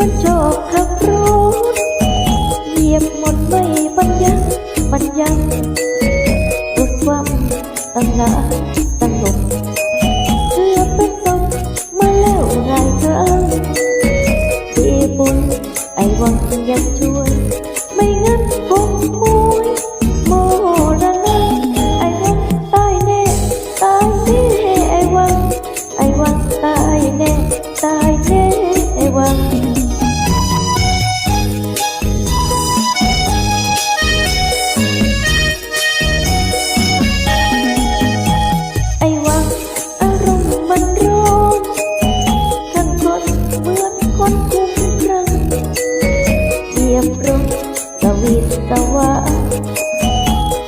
ว่าจบกขับรถเหยียบหมดไม่ปัญญาปัญญารถความตั้งหนาตั้งหลบเพื่อเป็นตนมาแล้วหลายครั้งที่บนไอ้วังยัง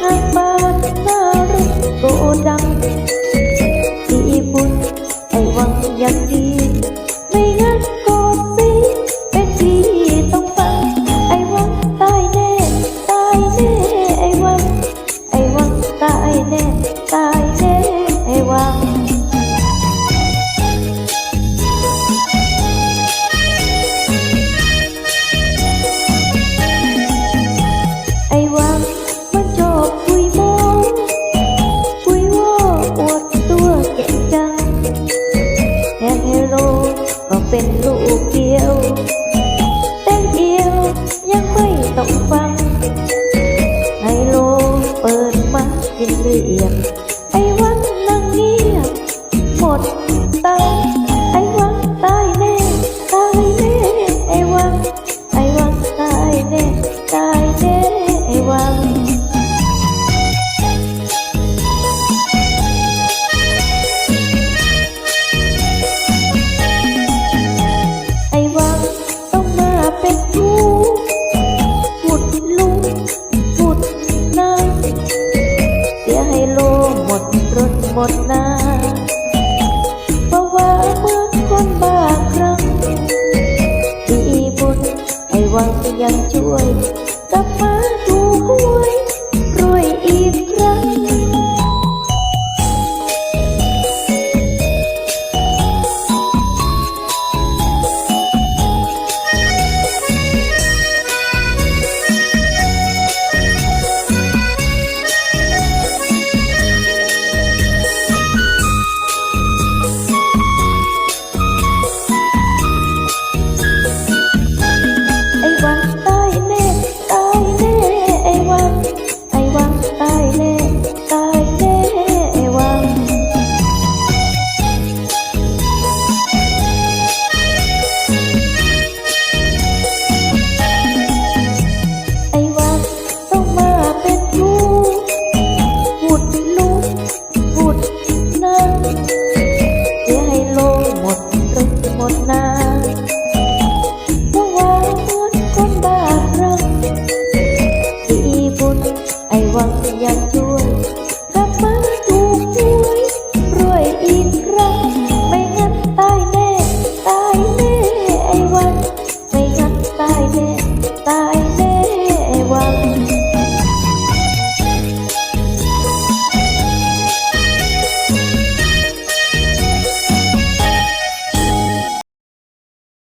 หากปากนาริโกดังที่บุญไอวังยังดี